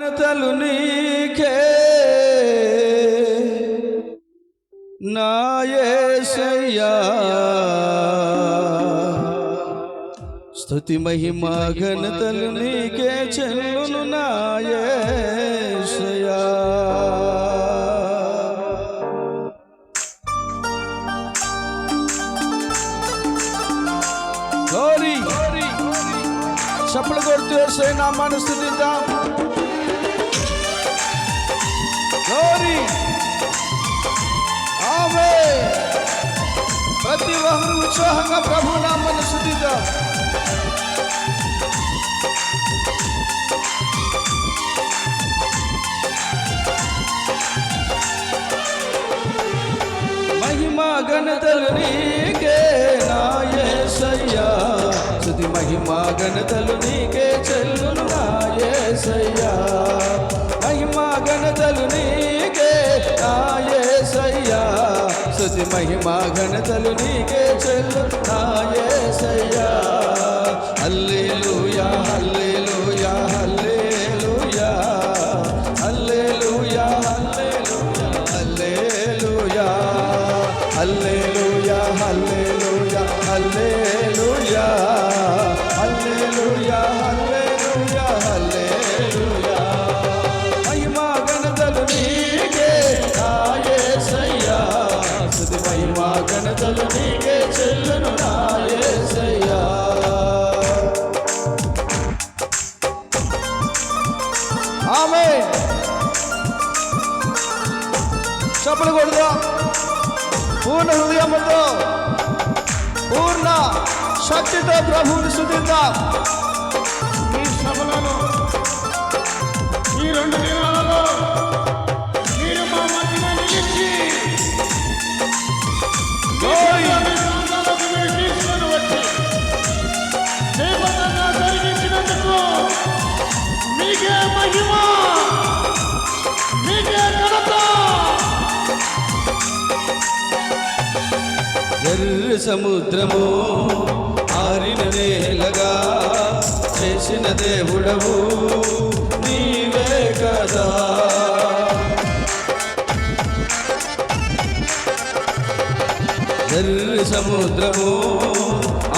ఘనతలు నీకే నాయసయ్యా స్థుతి మహిమ ఘనతలు నీకే చెల్లును నాయసయ్యా గౌరీ చప్పలు కొడుతూ వేసే నామాన్ని స్థుతిద్దాం गौरी आवे प्रतिवहन उत्सव प्रभु नाम सुधी जाओ గణతలునికే నాయసయ్యా స్తుతి మహిమా గణతలునికే చెల్లును నాయసయ్యా ఘనతలు నీకే. నాయసయ్యా స్తుతి మహిమా ఘనతలు నీకే చెల్లు. నాయసయ్యా హల్లెలూయా ఆమేన్. చప్పలు కొడుదా పూర్ణ హృదయముతో పూర్ణ శక్తితో ప్రభువుని శుద్ధిద్దాం ఈ సభలలో ఈ రెండు ఎర్ర సముద్రము ఆరిన నేలగా చేసిన దేవుడవు నీవే కదా. ఎర్ర సముద్రము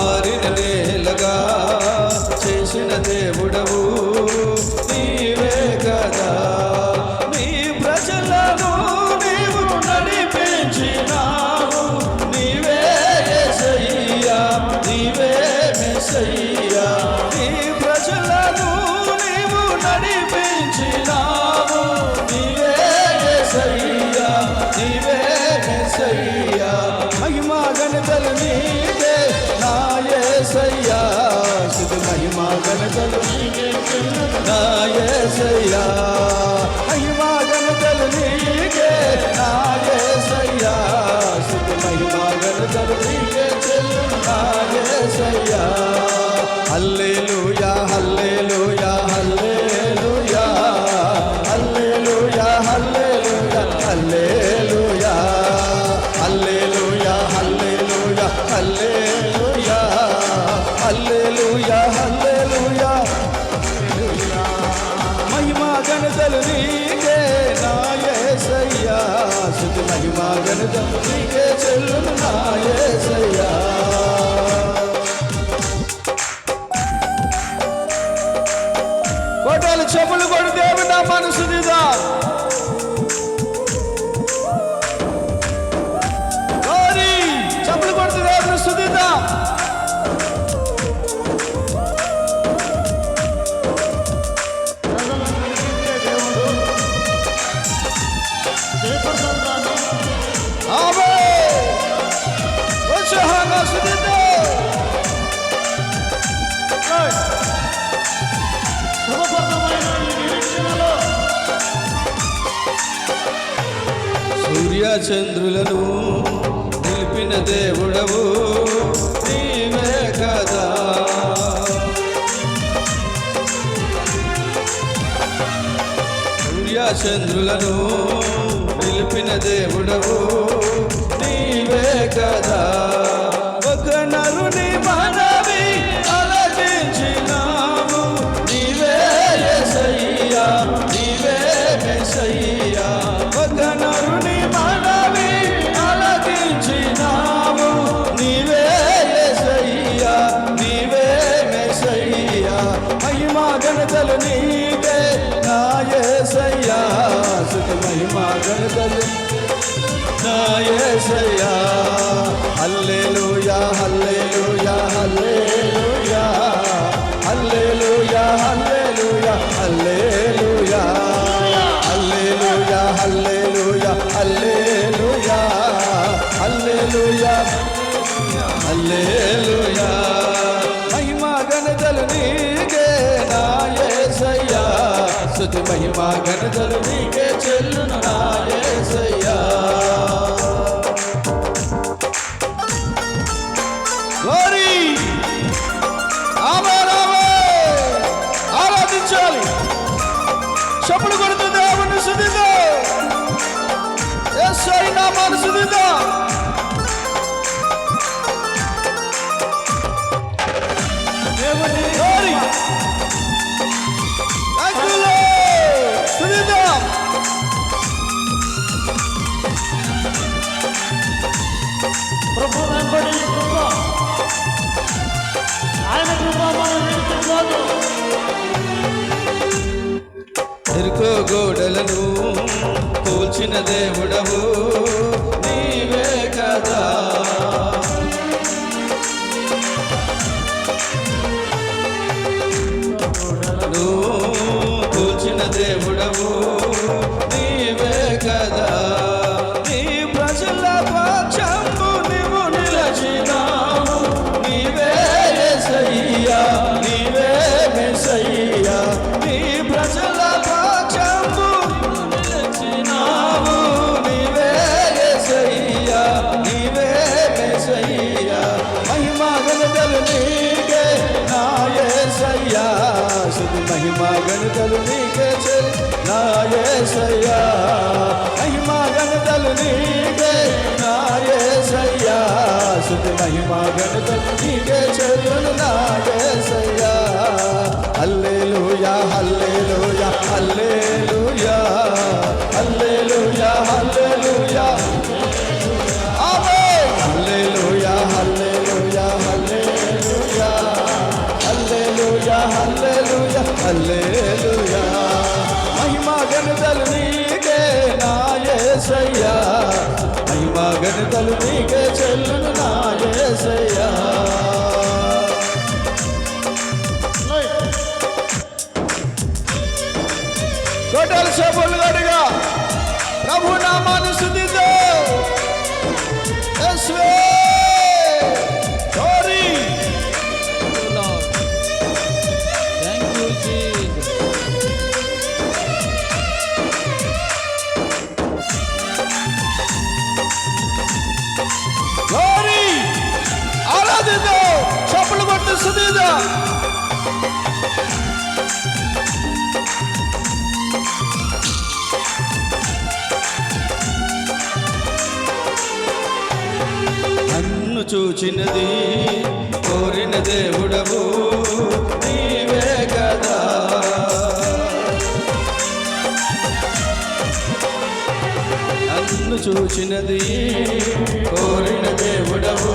ఆరిన నేలగా చేసిన దేవుడవు హల్లెలూయా హల్లెలూయా హల్లెలూయా హల్లెలూయా హల్లెలూయా హల్లెలూయా హల్లెలూయా హల్లెలూయా హల్లెలూయా హల్లెలూయా హల్లెలూయా మహిమా గణతలు నీకే నా యేసయ్యా మహిమా గణతలు నీకే చెల్లును నా இதுதான் చంద్రులను నిలిపిన దేవుడవు నీవే కదా. సూర్య చంద్రులను నిలిపిన దేవుడవు నీవే కదా. ఒక నరుని మనవి ఏసయ్యా హల్లెలూయా హల్లెలూయా హల్లెలూయా. హల్లెలూయా హల్లెలూయా హల్లెలూయా. హల్లెలూయా హల్లెలూయా హల్లెలూయా. హల్లెలూయా. హల్లెలూయా. మహిమా గణతలు నీకే నా ఏసయ్యా. స్తుతి మహిమా గణతలు నీకే చెల్లును నా ఏసయ్యా. నాయసయ్యా మహిమా గణతలు నీకే నాయసయ్యా సుతి మహిమా గణతలు నీకే చెల్లును నాయసయ్యా హల్లెలూయా హల్లెలూయా హల్లెలూయా హల్లెలూయా హల్లెలూయా. ఆమేన్! హల్లెలూయా హల్లెలూయా హల్లెలూయా హల్లెలూయా హల్లెలూయా హల్లెలూయా. గణతలు నీకే నాయసయ్యా మహిమా గణతలు నీకే చెల్లును నా చూచినది కోరిన దేవుడవు నీవే కదా. నన్ను చూచినది కోరిన దేవుడవు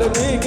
Olha Nick.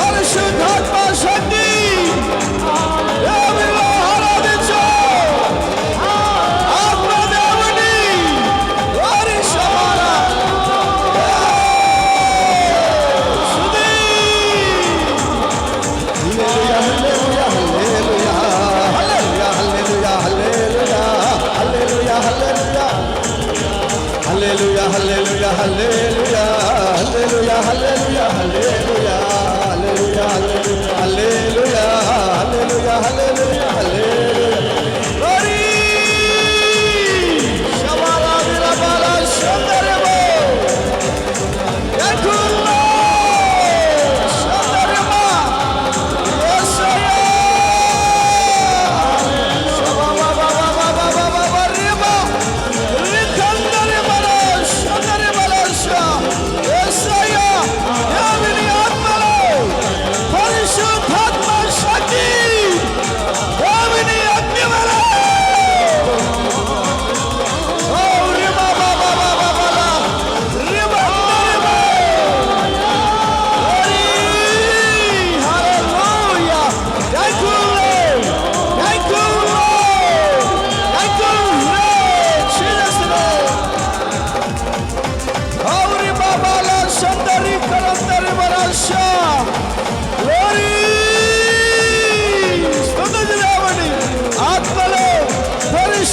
పరిశుద్ధాత్మ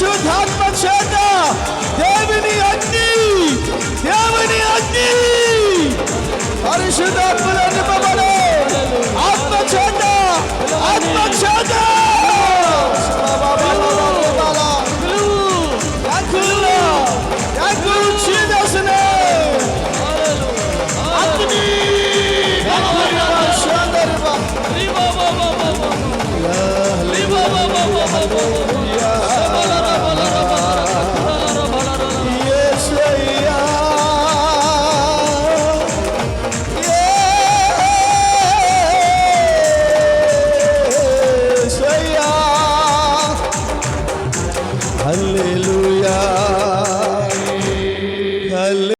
పరిశుద్ధాత్మ చేత దేవుని అగ్ని దేవుని అగ్ని. పరిశుద్ధాత్మ నింపబడే ఆత్మ చేత ఆత్మ చేత